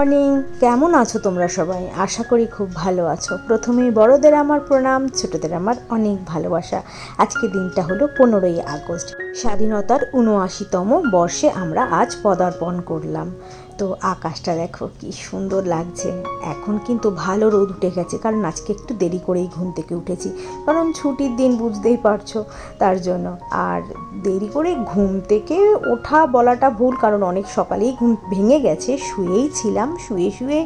Morning. কেমন আছো তোমরা সবাই? আশা করি খুব ভালো আছো। প্রথমেই বড়দের আমার প্রণাম, ছোটদের আমার অনেক ভালোবাসা। আজকে দিনটা হলো পনেরোই আগস্ট। স্বাধীনতার উনআশিতম বর্ষে আমরা আজ পদার্পণ করলাম। তো আকাশটা দেখো কি সুন্দর লাগছে। এখন কিন্তু ভালো রোদ উঠে গেছে, কারণ আজকে একটু দেরি করেই ঘুম থেকে উঠেছি। কারণ ছুটির দিন বুঝতেই পারছ তার জন্য। আর দেরি করে ঘুম থেকে ওঠা বলাটা ভুল, কারণ অনেক সকালেই ঘুম ভেঙে গেছে, শুয়েই ছিলাম, শুয়ে শুয়ে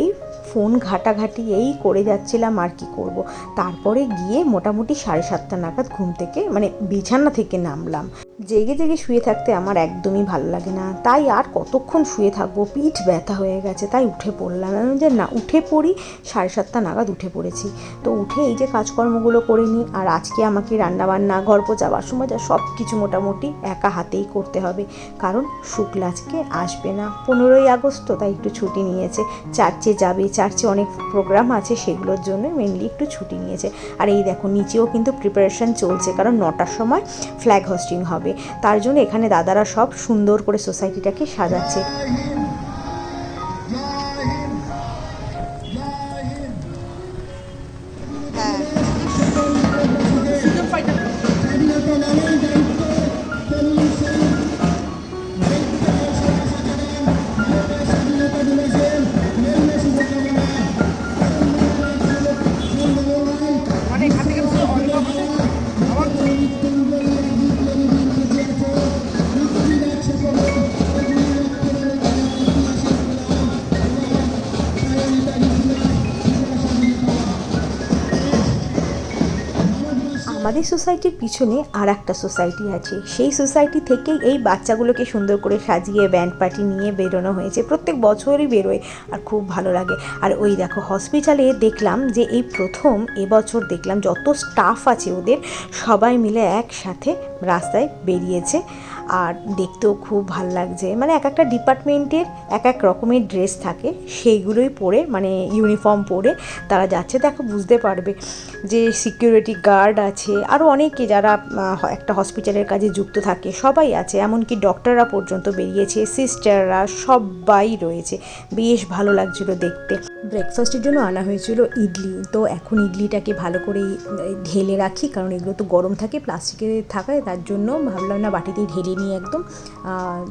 এই ফোন ঘাটাঘাটি এই করে যাচ্ছিলাম আর কি করব। তারপরে গিয়ে মোটামুটি সাড়ে সাতটা নাগাদ ঘুম থেকে মানে বিছানা থেকে নামলাম। জেগে জেগে শুয়ে থাকতে আমার একদমই ভালো লাগে না। তাই আর কতক্ষণ শুয়ে থাকব? পিঠ ব্যথা হয়ে গেছে, তাই উঠে পড়লাম। আমি যে না, উঠে পড়ি, সাড়ে সাতটা নাগাদ উঠে পড়েছি। তো উঠে এই যে কাজকর্মগুলো করে নিই, আর আজকে আমাকে রান্নাবান্না ঘর পোচা সময় যা সব কিছু মোটামুটি একা হাতেই করতে হবে। কারণ শুক্লা আজকে আসবে না। পনেরোই আগস্ট তো তাই একটু ছুটি নিয়েছে। চার্চে যাবে চার্চে অনেক প্রোগ্রাম আছে সেগুলোর জন্য মেনলি একটু ছুটি নিয়েছে। আর এই দেখো, নিচেও কিন্তু প্রিপারেশন চলছে, কারণ নটার সময় ফ্ল্যাগ হোস্টিং হবে। তার জন্য এখানে দাদারা সব সুন্দর করে সোসাইটিটাকে সাজাচ্ছে। আমাদের সোসাইটির পিছনে আর একটা সোসাইটি আছে। সেই সোসাইটি থেকেই এই বাচ্চাগুলোকে সুন্দর করে সাজিয়ে, ব্যান্ড পার্টি নিয়ে বেরোনো হয়েছে। প্রত্যেক বছরই বেরোয় আর খুব ভালো লাগে। আর ওই দেখো, হসপিটালে দেখলাম যে এই প্রথম এবছর দেখলাম যত স্টাফ আছে ওদের, সবাই মিলে একসাথে রাস্তায় বেরিয়েছে। আর দেখতেও খুব ভালো লাগছে। মানে এক একটা ডিপার্টমেন্টের এক এক রকমের ড্রেস থাকে, সেইগুলোই পরে মানে ইউনিফর্ম পরে তারা যাচ্ছে। দেখো, বুঝতে পারবে যে সিকিউরিটি গার্ড আছে আরও অনেকে যারা একটা হসপিটালের কাজে যুক্ত থাকে, সবাই আছে। এমনকি ডক্টররা পর্যন্ত বেরিয়েছে, সিস্টাররা সবাই রয়েছে। বেশ ভালো লাগছিল দেখতে। ব্রেকফাস্টের জন্য আনা হয়েছিল ইডলি। তো এখন ইডলিটাকে ভালো করে ঢেলে রাখি, কারণ এগুলো তো গরম থাকে প্লাস্টিকে থাকায় তার জন্য ভাবলাম না বাটিতেই ঢেলে নিয়ে একদম।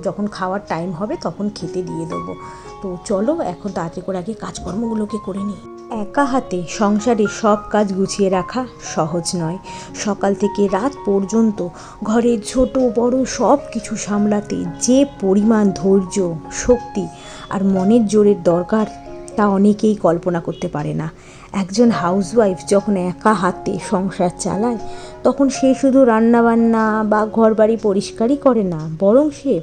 যখন খাওয়ার টাইম হবে তখন খেতে দিয়ে দেবো। তো চলো, এখন তাড়াতাড়ি করে আগে কাজকর্মগুলোকে করে নিই। একা হাতে সংসারে সব কাজ গুছিয়ে রাখা সহজ নয়। সকাল থেকে রাত পর্যন্ত ঘরের ছোট, বড় সব কিছু সামলাতে যে পরিমাণ ধৈর্য, শক্তি আর মনের জোরের দরকার তা অনেকেই কল্পনা করতে পারে না। একজন হাউসওয়াইফ যখন একা হাতে সংসার চালায়, তখন সে শুধু রান্নাবান্না বা ঘরবাড়ি পরিষ্কারই করে না, বরং সে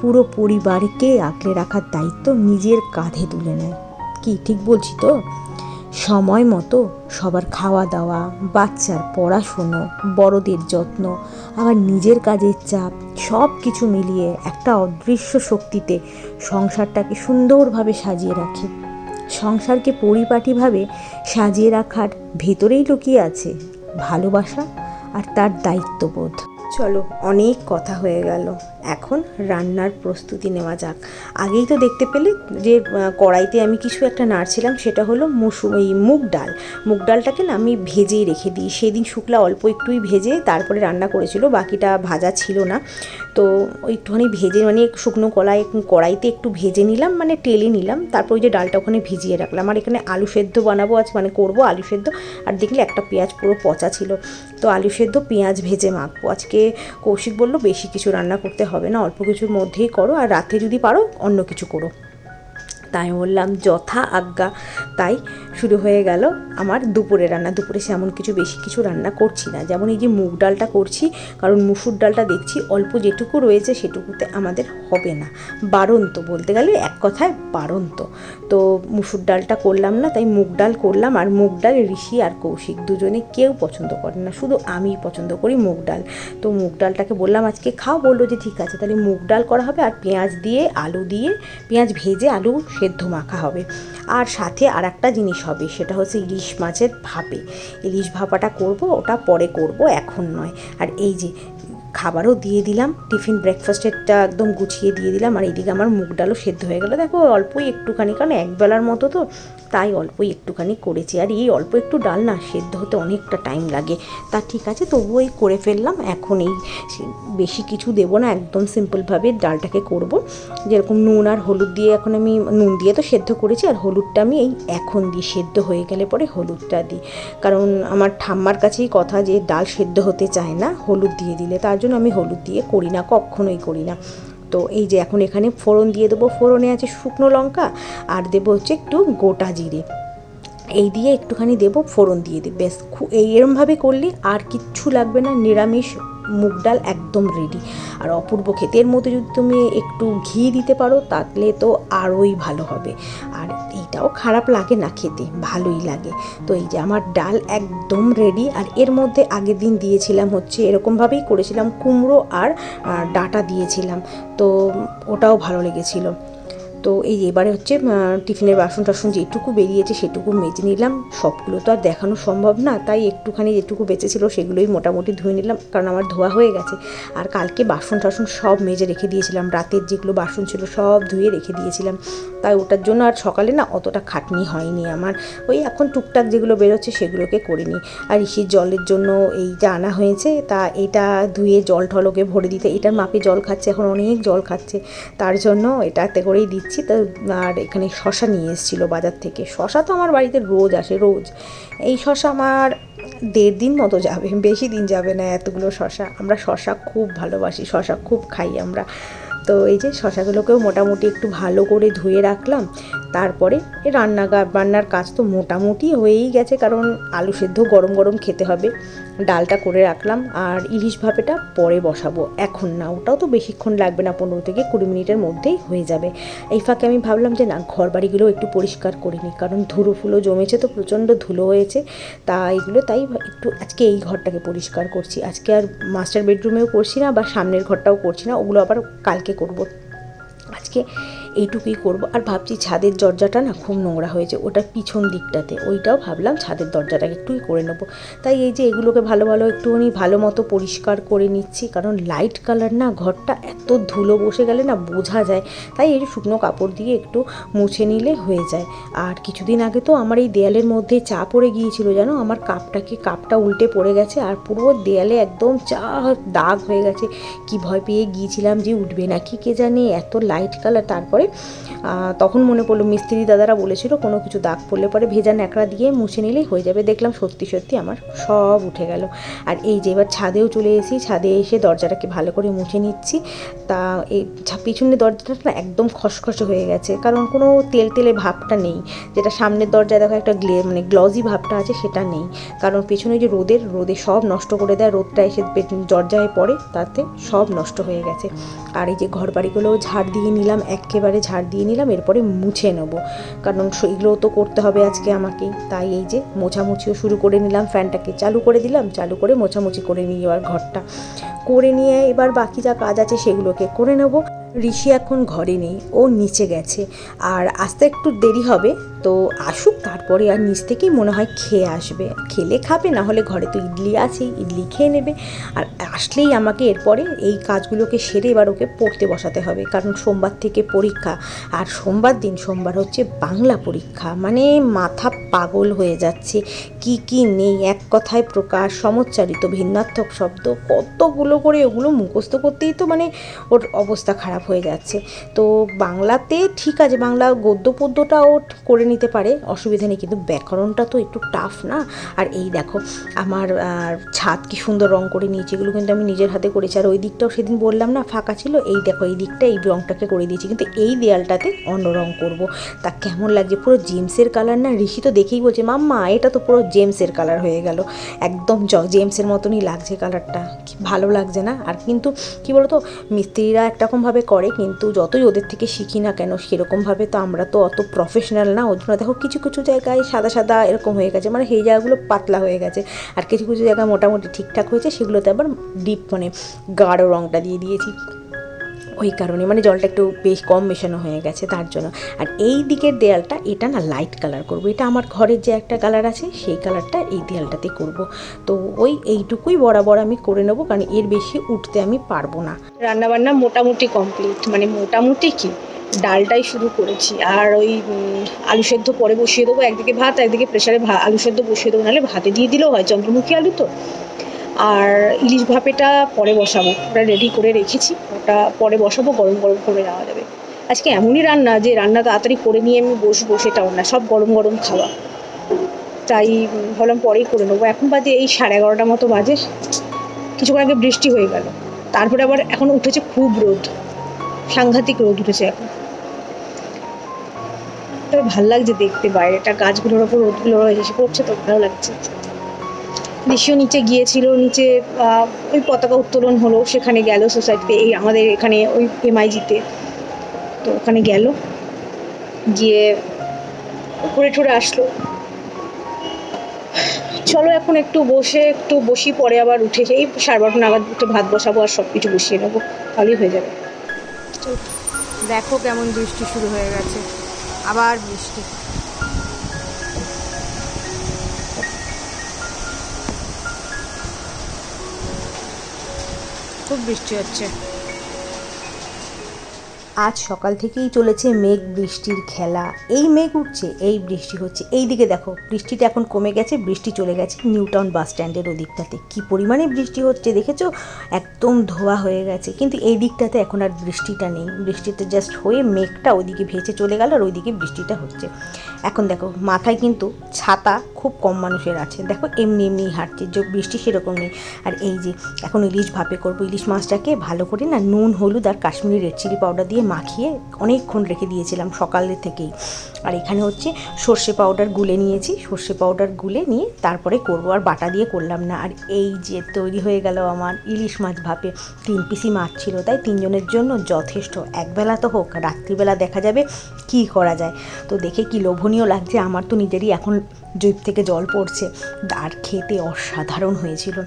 পুরো পরিবারকে আঁকড়ে রাখার দায়িত্ব নিজের কাঁধে তুলে নেয়। কি, ঠিক বলছি তো? সময় মতো সবার খাওয়া দাওয়া বাচ্চার পড়াশুনো, বড়দের যত্ন, আবার নিজের কাজের চাপ সব কিছু মিলিয়ে একটা অদৃশ্য শক্তিতে সংসারটাকে সুন্দরভাবে সাজিয়ে রাখে। সংসারকে পরিপাটিভাবে সাজিয়ে রাখার ভেতরেই লুকিয়ে আছে ভালোবাসা আর তার দায়িত্ববোধ। চলো, অনেক কথা হয়ে গেল। এখন রান্নার প্রস্তুতি নেওয়া যাক। আগেই তো দেখতে পেলে যে কড়াইতে আমি কিছু একটা নাড়ছিলাম, সেটা হলো মুসু এই মুগ ডাল। মুগ ডালটাকে না আমি ভেজেই রেখে দিই। সেদিন শুকলা অল্প একটুই ভেজে তারপরে রান্না করেছিল, বাকিটা ভাজা ছিল না। তো একটুখানি ভেজে মানে শুকনো কলাই কড়াইতে একটু ভেজে নিলাম মানে টেলে নিলাম, তারপর ওই যে ডালটা ওখানে ভিজিয়ে রাখলাম। আর এখানে আলু সেদ্ধ বানাবো আজ মানে করব আলু সেদ্ধ। আর দেখলে একটা পেঁয়াজ পুরো পচা ছিল। তো আলু সেদ্ধ, পেঁয়াজ ভেজে মাখবো। আজকে কৌশিক বলল, বেশি কিছু রান্না করতে হবে না অল্প কিছুর মধ্যেই করো আর রাতে যদি পারো অন্য কিছু করো। তাই বললাম, যথা আজ্ঞা। তাই শুরু হয়ে গেল আমার দুপুরে রান্না। দুপুরে সেমন কিছু বেশি কিছু রান্না করছি না। যেমন এই যে মুগ ডালটা করছি, কারণ মুসুর ডালটা দেখছি অল্প যেটুকু রয়েছে সেটুকুতে আমাদের হবে না। বারন্ত বলতে গেলে এক কথায় বারন্ত। তো মুসুর ডালটা করলাম না, তাই মুগ ডাল করলাম। আর মুগ ডাল, ঋষি আর কৌশিক দুজনে কেউ পছন্দ করে না, শুধু আমিই পছন্দ করি মুগ ডাল। তো মুগ ডালটাকে বললাম, আজকে খাও। বলল যে, ঠিক আছে। তাহলে মুগ ডাল করা হবে আর পেঁয়াজ দিয়ে আলু দিয়ে, পেঁয়াজ ভেজে আলু সেদ্ধ মাখা হবে। আর সাথে আর একটা জিনিস হবে, সেটা হচ্ছে ইলিশ মাছের ভাপে। ইলিশ ভাপাটা করব, ওটা পরে করব, এখন নয়। আর এই যে খাবারও দিয়ে দিলাম, টিফিন ব্রেকফাস্টেরটা একদম গুছিয়ে দিয়ে দিলাম, আর এইদিকে আমার মুগ ডালও সেদ্ধ হয়ে গেলো। দেখো, অল্পই একটুখানি, কারণ একবেলার মতো তো, তাই অল্পই একটুখানি করেছি। আর এই অল্প একটু ডাল না, সেদ্ধ হতে অনেকটা টাইম লাগে। তা ঠিক আছে, তবুও এই করে ফেললাম, এখন এই বেশি কিছু দেবো না, একদম সিম্পলভাবে ডালটাকে করব। যেরকম নুন আর হলুদ দিয়ে এখন আমি, নুন দিয়ে তো সেদ্ধ করেছি, আর হলুদটা আমি এই এখন দিই, সেদ্ধ হয়ে গেলে পরে হলুদটা দিই। কারণ আমার ঠাম্মার কাছেই কথা যে, ডাল সেদ্ধ হতে চায় না, হলুদ দিয়ে দিলে, তার জন্য আমি হলুদ দিয়ে করি না, কখনোই করি না। তো এই যে এখন এখানে ফোড়ন দিয়ে দেবো। ফোড়নে আছে শুকনো লঙ্কা, আর দেবো হচ্ছে একটু গোটা জিরে। এই দিয়ে একটুখানি দেবো, ফোড়ন দিয়ে দিই। বেশ, খু- এই এরমভাবে করলে আর কিচ্ছু লাগবে না, নিরামিষ মুগ ডাল একদম রেডি আর অপূর্ব খেতে এর মধ্যে যদি তুমি একটু ঘি দিতে পারো, তাহলে তো আরোই ভালো হবে। আর এইটাও খারাপ লাগে না খেতে, ভালোই লাগে। তো এই যে আমার ডাল একদম রেডি আর এর মধ্যে আগের দিন দিয়েছিলাম হচ্ছে এরকমভাবেই করেছিলাম, কুমড়ো আর ডাঁটা দিয়েছিলাম। তো ওটাও ভালো লেগেছিলো। তো এই এবারে হচ্ছে টিফিনের বাসন টাসন যেটুকু বেরিয়েছে সেটুকু মেজে নিলাম। সবগুলো তো আর দেখানো সম্ভব না, তাই একটুখানি যেটুকু বেঁচেছিল সেগুলোই মোটামুটি ধুয়ে নিলাম, কারণ আমার ধোয়া হয়ে গেছে। আর কালকে বাসন টাসন সব মেজে রেখে দিয়েছিলাম, রাতের যেগুলো বাসন ছিল সব ধুয়ে রেখে দিয়েছিলাম। তাই ওটার জন্য আর সকালে না অতটা খাটনি হয়নি আমার। ওই এখন টুকটাক যেগুলো বেরোচ্ছে সেগুলোকে করিনি। আর ঋষির জলের জন্য এই এইটা আনা হয়েছে, তা এটা ধুয়ে জল ঠলকে ভরে দিতে এটার মাপে জল খাচ্ছে, এখন অনেক জল খাচ্ছে। তার জন্য এটাতে করেই দিচ্ছি। তো, আর এখানে শশা নিয়ে এসেছিল বাজার থেকে। শশা তো আমার বাড়িতে রোজ আসে, রোজ। এই শশা আমার দেড় দিন মতো যাবে, বেশি দিন যাবে না এতগুলো শশা। আমরা শশা খুব ভালোবাসি, শশা খুব খাই আমরা। তো এই যে শশাগুলোকেও মোটামুটি একটু ভালো করে ধুয়ে রাখলাম। তারপরে রান্না রান্নার কাজ তো মোটামুটি হয়েই গেছে, কারণ আলু সেদ্ধ গরম গরম খেতে হবে। ডালটা করে রাখলাম আর ইলিশ ভাপেটা পরে বসাবো। এখন না, ওটাও তো বেশিক্ষণ লাগবে না, পনেরো থেকে কুড়ি মিনিটের মধ্যেই হয়ে যাবে। এই ফাঁকে আমি ভাবলাম যে না ঘর বাড়িগুলো একটু পরিষ্কার করে নিই, কারণ ধুলো ফুলো জমেছে তো, প্রচণ্ড ধুলো হয়েছে তা এগুলো, তাই একটু আজকে এই ঘরটাকে পরিষ্কার করছি। আজকে আর মাস্টার বেডরুমেও করছি না বা সামনের ঘরটাও করছি না, ওগুলো আবার কালকে করব। আজকে এইটুকুই করব। আর ভাবছি ছাদের দরজাটা না খুব নোংরা হয়েছে, ওটা পিছন দিকটাতে। ওইটাও ভাবলাম ছাদের দরজাটাকে একটুই করে নেব। তাই এই যে এগুলোকে ভালো ভালো একটুখানি ভালো মতো পরিষ্কার করে নিচ্ছি, কারণ লাইট কালার না ঘরটা এত ধুলো বসে গেলে না বোঝা যায়। তাই এই শুকনো কাপড় দিয়ে একটু মুছে নিলে হয়ে যায়। আর কিছুদিন আগে তো আমার এই দেয়ালের মধ্যে চা পড়ে গিয়েছিল, জানো? আমার কাপটাকে কাপটা উল্টে পড়ে গেছে আর পুরো দেয়ালে একদম চা দাগ হয়ে গেছে। কি ভয় পেয়ে গিয়েছিলাম যে উঠবে নাকি, কে জানে? এত লাইট কালার তারপরে করে তখন মনে পড়ল মিস্ত্রি দাদারা বলেছিল, কোনো কিছু দাগ পড়লে পরে ভেজা ন্যাকড়া দিয়ে মুছে নিলেই হয়ে যাবে। দেখলাম সত্যি সত্যি আমার সব উঠে গেল। আর এই যে এবার ছাদেও চলে এসেছি, ছাদে এসে দরজাটাকে ভালো করে মুছে নিচ্ছি। তা এই পিছনের দরজাটা না একদম খসখসে হয়ে গেছে, কারণ কোনো তেল তেলে ভাবটা নেই। যেটা সামনের দরজায় দেখো একটা গ্লে মানে গ্লজি ভাবটা আছে, সেটা নেই। কারণ পেছনে যে রোদের, রোদে সব নষ্ট করে দেয়, রোদটা এসে দরজায় পড়ে, তাতে সব নষ্ট হয়ে গেছে। আর এই যে ঘর বাড়িগুলোও ঝাড় দিয়ে নিলাম, একেবারে ঝাড় দিয়ে নিলাম, এরপরে মুছে নেব। কারণ সেইগুলোও তো করতে হবে আজকে আমাকেই। তাই এই যে মোছামুছিও শুরু করে নিলাম, ফ্যানটাকে চালু করে দিলাম, চালু করে মোছামুছি করে নিই এবার ঘরটা। করে নিয়ে এবার বাকি যা কাজ আছে সেগুলোকে করে নেব। ঋষি এখন ঘরে নেই, ও নিচে গেছে। আর আসতে একটু দেরি হবে, তো আসুক তারপরে আর নিচ থেকেই মনে হয় খেয়ে আসবে। খেলে খাবে, না হলে ঘরে তো ইডলি আছেই, ইডলি খেয়ে নেবে। আর আসলেই আমাকে এরপরে এই কাজগুলোকে সেরে এবার ওকে পড়তে বসাতে হবে, কারণ সোমবার থেকে পরীক্ষা। আর সোমবার দিন, সোমবার হচ্ছে বাংলা পরীক্ষা। মানে মাথা পাগল হয়ে যাচ্ছে, কি কি নেই, এক কথায় প্রকাশ, সমচ্চারিত ভিন্নাত্মক শব্দ, কতগুলো করে ওগুলো মুখস্থ করতেই তো মানে ওর অবস্থা খারাপ। হয়ে যাচ্ছে। তো বাংলাতে ঠিক আছে, বাংলা গদ্য পদ্যটাও করে নিতে পারে, অসুবিধা নেই, কিন্তু ব্যাকরণটা তো একটু টাফ না? আর এই দেখো, আমার ছাদ কি সুন্দর রং করে নিয়েছি, এগুলো কিন্তু আমি নিজের হাতে করেছি। আর ওই দিকটাও সেদিন বললাম না, ফাঁকা ছিল, এই দেখো, এই দিকটা, এই রংটাকে করে দিয়েছি, কিন্তু এই দেয়ালটাতে অন্য রং করব। তা কেমন লাগছে, পুরো জেমসের কালার না? ঋষি তো দেখেই বলছে, মাম্মা, এটা তো পুরো জেমসের কালার হয়ে গেল। একদম জেমসের মতনই লাগছে কালারটা। ভালো লাগছে না? আর কিন্তু কি বলতো, মিস্ত্রিরা একরকমভাবে করে, কিন্তু যতই ওদের থেকে শিখি না কেন, সেরকমভাবে তো আমরা তো অত প্রফেশনাল না। ওর জন্য দেখো কিছু কিছু জায়গায় সাদা সাদা এরকম হয়ে গেছে মানে সেই জায়গাগুলো পাতলা হয়ে গেছে। আর কিছু কিছু জায়গা মোটামুটি ঠিকঠাক হয়েছে, সেগুলোতে আবার ডিপ মানে গাঢ় রঙটা দিয়ে দিয়েছি। ওই কারণে মানে জলটা একটু বেশ কম মেশানো হয়ে গেছে তার জন্য। আর এই দিকের দেয়ালটা, এটা না লাইট কালার করব। এটা আমার ঘরের যে একটা কালার আছে, সেই কালারটা এই দেয়ালটাতে করব। তো ওই এইটুকুই বরাবর আমি করে নেব, কারণ এর বেশি উঠতে আমি পারব না। রান্নাবান্না মোটামুটি কমপ্লিট মানে মোটামুটি কি? ডালটাই শুরু করেছি। আর ওই আলু সেদ্ধ পরে বসিয়ে দেবো। একদিকে ভাত, একদিকে প্রেশারে আলু সেদ্ধ বসিয়ে দেবো। নাহলে ভাতে দিয়ে দিলেও হয়। চন্দ্রমুখী আলু তো। আর ইলিশ ভাপেটা পরে বসাবো। ওটা রেডি করে রেখেছি। ওটা পরে বসাবো, গরম গরম করে নেওয়া যাবে। আজকে এমনই রান্না যে রান্না তাড়াতাড়ি করে নিয়ে আমি বসবো, সেটাও না। সব গরম গরম খাওয়া। তাই ভাবলাম পরেই করে নেব। এখন বাজে এই সাড়ে এগারোটার মতো বাজে। কিছুক্ষণ আগে বৃষ্টি হয়ে গেল। তারপরে আবার এখন উঠেছে খুব রোদ। সাংঘাতিক রোদ উঠেছে এখন। তবে ভালো লাগছে দেখতে। বাইরেটা গাছগুলোর ওপর রোদগুলো এসে পড়ছে, তো ভালো লাগছে। দেশীয় নিচে গিয়েছিল, নিচে ওই পতাকা উত্তোলন হলো, সেখানে গেল সোসাইটিতে, এই আমাদের এখানে ওই এমআইজিতে তো। ওখানে গেল, গিয়ে ঘুরে ঠুরে আসলো। চলো এখন একটু বসে, একটু বসি, পরে আবার উঠে এই সাড়ে বারোটা নাগাদ উঠে ভাত বসাবো আর সব কিছু বসিয়ে নেব, তাহলেই হয়ে যাবে। দেখো কেমন বৃষ্টি শুরু হয়ে গেছে, আবার বৃষ্টি। খুব বৃষ্টি হচ্ছে। আজ সকাল থেকেই চলেছে মেঘ বৃষ্টির খেলা। এই মেঘ উঠছে, এই বৃষ্টি হচ্ছে। এই দিকে দেখো, বৃষ্টিটা এখন কমে গেছে, বৃষ্টি চলে গেছে নিউটাউন বাস স্ট্যান্ডের ওদিকটাতে। কি পরিমাণে বৃষ্টি হচ্ছে দেখেছ? একদম ধোয়া হয়ে গেছে। কিন্তু এই দিকটাতে এখন আর বৃষ্টিটা নেই। বৃষ্টিটা জাস্ট হয়ে মেঘটা ওইদিকে ভেসে চলে গেল আর ওইদিকে বৃষ্টিটা হচ্ছে। এখন দেখো, মাথায় কিন্তু ছাতা খুব কম মানুষের আছে। দেখো, এমনি এমনি হাঁটছে যে বৃষ্টি সেরকম নেই। আর এই যে, এখন ইলিশ ভাপে করব, ইলিশ মাছটাকে ভালো করে না নুন, হলুদ আর কাশ্মীরি রেড চিলি পাউডার দিয়ে মাখিয়ে অনেকক্ষণ রেখে দিয়েছিলাম সকালের থেকেই। আর এখানে হচ্ছে সর্ষে পাউডার গুলে নিয়েছি, সর্ষে পাউডার গুলে নিয়ে তারপরে করব, আর বাটা দিয়ে করলাম না। আর এই যে তৈরি হয়ে গেল আমার ইলিশ মাছ ভাপে। তিন পিসি মাছ ছিল, তাই তিনজনের জন্য যথেষ্ট। একবেলা তো হোক, রাত্রিবেলা দেখা যাবে কি করা যায়। তো দেখে কি লোভনীয় লাগছে, আমার তো নিজেরই এখন জৈব থেকে জল পড়ছে। আর খেতে অসাধারণ হয়েছিল।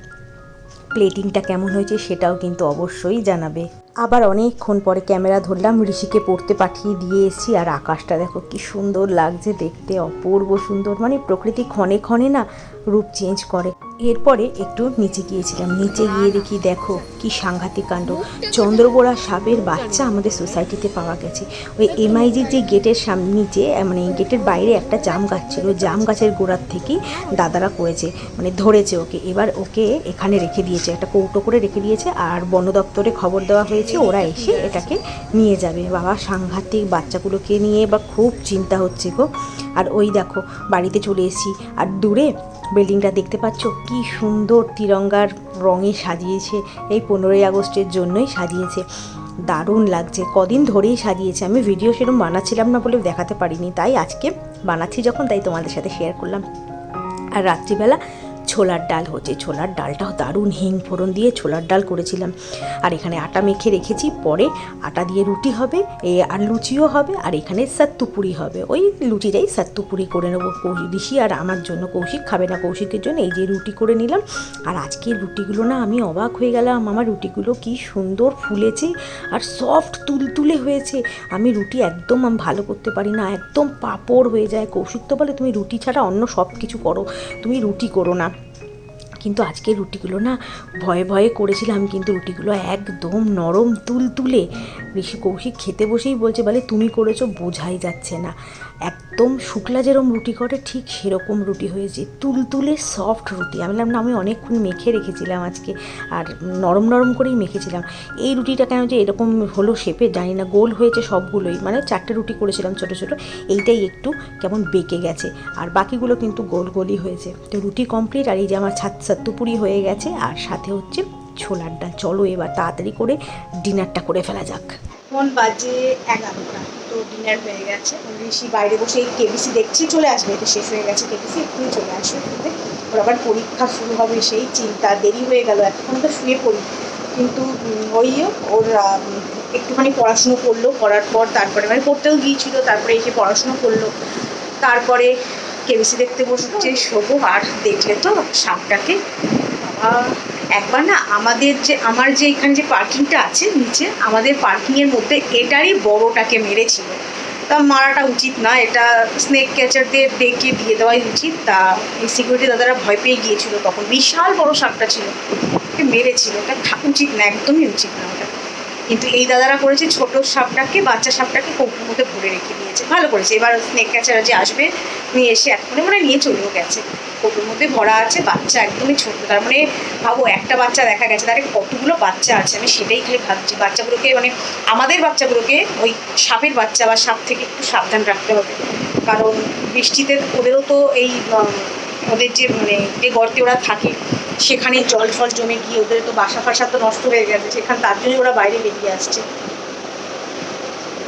প্লেটিংটা কেমন হয়েছে সেটাও কিন্তু অবশ্যই জানাবে। আবার অনেকক্ষণ পরে ক্যামেরা ধরলাম, ঋষিকে পড়তে পাঠিয়ে দিয়ে এসেছি, আর আকাশটা দেখো কি সুন্দর লাগছে দেখতে, অপূর্ব সুন্দর। মানে প্রকৃতি ক্ষণে ক্ষণে না রূপ চেঞ্জ করে। এরপরে একটু নিচে গিয়েছিলাম। নিচে গিয়ে দেখি, দেখো কি সাংঘাতিক কাণ্ড। চন্দ্রবোড়া সাপের বাচ্চা আমাদের সোসাইটিতে পাওয়া গেছে। ওই এমআইজির যে গেটের সামনে নিচে মানে গেটের বাইরে একটা জাম গাছ ছিল। জাম গাছের গোড়ার থেকেই দাদারা করেছে মানে ধরেছে ওকে। এবার ওকে এখানে রেখে দিয়েছে, একটা কৌটো করে রেখে দিয়েছে আর বন দপ্তরে খবর দেওয়া হয়েছে, ওরা এসে এটাকে নিয়ে যাবে। বাবা, সাংঘাতিক বাচ্চাগুলোকে নিয়ে বা খুব চিন্তা হচ্ছে গো। আর ওই দেখো, বাড়িতে চলে এসেছি। আর দূরে বিল্ডিংটা দেখতে পাচ্ছ? কি সুন্দর তিরঙ্গার রঙে সাজিয়েছে। এই পনেরোই আগস্টের জন্যই সাজিয়েছে। দারুণ লাগছে। কদিন ধরেই সাজিয়েছে। আমি ভিডিও সেরকম বানাচ্ছিলাম না বলে দেখাতে পারিনি। তাই আজকে বানাচ্ছি যখন, তাই তোমাদের সাথে শেয়ার করলাম। আর রাত্রিবেলা ছোলার ডাল হচ্ছে, ছোলার ডালটাও দারুণ হিং ফোড়ন দিয়ে ছোলার ডাল করেছিলাম। আর এখানে আটা মেখে রেখেছি, পরে আটা দিয়ে রুটি হবে, এ, আর লুচিও হবে, আর এখানে সাত্তুপুরি হবে। ওই লুচিটাই সাত্তুপুরি করে নেব। ঋষি আর আমার জন্য কৌশিক খাবে না কৌশিকের জন্য, এই যে রুটি করে নিলাম। আর আজকে রুটিগুলো না আমি অবাক হয়ে গেলাম, আমার রুটিগুলো কি সুন্দর ফুলেছে আর সফট তুলতুলে হয়েছে। আমি রুটি একদম আমি ভালো করতে পারি না, একদম পাপড় হয়ে যায়। কৌশিক তো বলে, তুমি রুটি ছাড়া অন্য সব কিছু করো, তুমি রুটি করো না। কিন্তু আজকে রুটিগুলো না ভয়ে ভয়ে করেছিলাম, কিন্তু রুটিগুলো একদম নরম, তুলতুলে। ঋষি কৌশিক খেতে বসেই বলছে, বলে তুমি করেছ, বোঝাই যাচ্ছে না। একদম শুক্লা যেরকম রুটি করে, ঠিক সেরকম রুটি হয়েছে। তুলতুলে সফট রুটি। আমি না, আমি অনেকক্ষণ মেখে রেখেছিলাম আজকে, আর নরম নরম করেই মেখেছিলাম। এই রুটিটা কেন যে এরকম হলো শেপে, জানি না, গোল হয়েছে সবগুলোই। মানে চারটে রুটি করেছিলাম ছোট ছোট, এইটাই একটু কেমন বেঁকে গেছে। আর বাকিগুলো কিন্তু গোল গোলই হয়েছে। তো রুটি কমপ্লিট আর এই যে আমার ছাত সাত্তুপুরি হয়ে গেছে, আর সাথে হচ্ছে ছোলার ডাল। চলো এবার তাড়াতাড়ি করে ডিনারটা করে ফেলা যাক। কোন বাজে এগারোটা। তো ডিনার হয়ে গেছে। ঋষি বাইরে বসে এই কেবিসি দেখছি, চলে আসবে, এটা শেষ হয়ে গেছে কেবিসি এক্ষুনি চলে আসবে খেতে ওর আবার পরীক্ষা শুরু হবে, সেই চিন্তা, দেরি হয়ে গেল এখন তো শুয়ে পড়ি। কিন্তু ওই ওর একটুখানি পড়াশুনো করল, করার পর তারপরে মানে পড়তেও গিয়েছিল, তারপরে এসে পড়াশুনো করল। তারপরে কেবিসি দেখতে বসছে শোবো, আর দেখলে তো সাপটাকে, বাবা। একবার না আমাদের যে, আমার যে এখানে যে পার্কিংটা আছে নিচে, আমাদের পার্কিংয়ের মধ্যে এটারই বড়টাকে মেরেছিল। তা মারাটা উচিত না, এটা স্নেক ক্যাচারদের ডেকে দিয়ে দেওয়াই উচিত। তা এই সিকিউরিটি দাদারা ভয় পেয়ে গিয়েছিল তখন। বিশাল বড় সাপটা ছিল। মেরেছিল। এটা উচিত না, একদমই উচিত না ওটা। কিন্তু এই দাদারা করেছে ছোট সাপটাকে, বাচ্চা সাপটাকে কৌটোর মধ্যে ভরে রেখে দিয়েছে। ভালো করেছে। এবার স্নেক ক্যাচার যে আসবে, নিয়ে এসে এক্ষুনি মনে নিয়ে চলেও গেছে। কৌটোর মধ্যে ভরা আছে, বাচ্চা একদমই ছোট। তার মানে ভাবো, একটা বাচ্চা দেখা গেছে, তার কতগুলো বাচ্চা আছে, আমি সেটাই খালি ভাবছি। বাচ্চাগুলোকে মানে আমাদের বাচ্চাগুলোকে ওই সাপের বাচ্চা বা সাপ থেকে একটু সাবধান রাখতে হবে। কারণ বৃষ্টিতে ওদেরও তো এই ওদের যে মানে যে গর্তে ওরা থাকে সেখানে জল ফল জমে গিয়ে ওদের তো বাসা ফাসা তো নষ্ট হয়ে গেছে, সেখানে তার জন্যই ওরা বাইরে বেরিয়ে আসছে।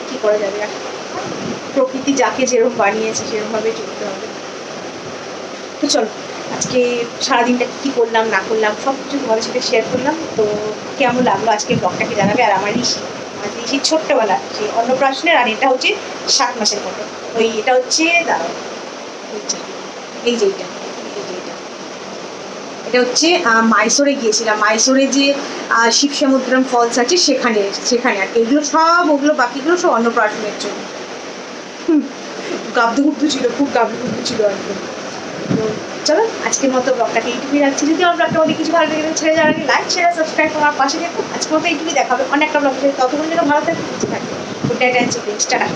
কি করা যাবে আর প্রকৃতি যাকে যেরকম বানিয়েছে সেরকমভাবে চলতে হবে। তো চলো, আজকে সারাদিনটা কী করলাম, না করলাম, সব কিছু তোমাদের সাথে শেয়ার করলাম। তো কেমন লাগল আজকে ব্লগটাকে জানাবে? আর আমার ঋষি, আমার ঋষির ছোট্টবেলা সেই অন্নপ্রাশনের, আর এটা হচ্ছে সাত মাসের ফটো ওই এটা হচ্ছে এইটা এই যে এইটা এটা হচ্ছে মাইসোরে গিয়েছিলাম। মাইসোরে যে শিব সমুদ্রম ফলস আছে, সেখানে সেখানে আর কি। এগুলো সব, ওগুলো বাকিগুলো সব অন্নপ্রাশনের জন্য। হুম। গাবদু গুবদু ছিল, খুব গাবদু গুবদু ছিল একদম তো চলো, আজকের মতো ব্লগটাকে এইটুকুই রাখছি। যদি আমার ব্লগটা মধ্যে কিছু ভালো লেগে ছেড়ে যাওয়ার আগে লাইক শেয়ার সাবস্ক্রাইব করার পাশে দেখো আজকের মতো এইটুকুই দেখাবে অনেকটা ব্লগ। ততক্ষণ যেন ভালো থাকে কিছু থাকে। Good night and tata